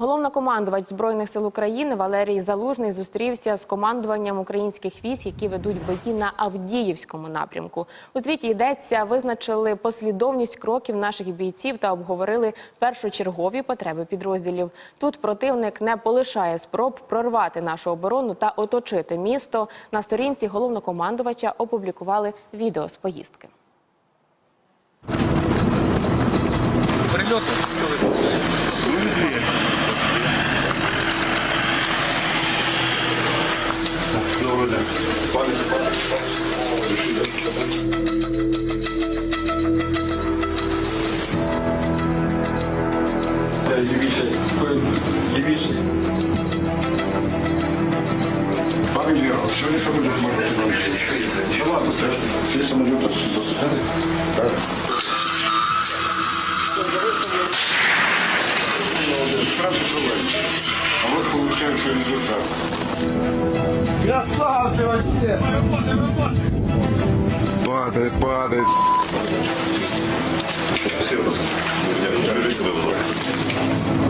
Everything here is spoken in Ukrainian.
Головнокомандувач збройних сил України Валерій Залужний зустрівся з командуванням українських військ, які ведуть бої на Авдіївському напрямку. У звіті йдеться, визначили послідовність кроків наших бійців та обговорили першочергові потреби підрозділів. Тут противник не полишає спроб прорвати нашу оборону та оточити місто. На сторінці головнокомандувача опублікували відео з поїздки. Прильоти. Все, лівіше, лівіше. Пане Юрій, сьогодні що буде робити? Ну ладно, все, всі самоліти досягали. Так. Сразу проводить. А вот получается результат. Красавцы вообще! Падает, падает. Все, пацан. Я себе, будь ласка.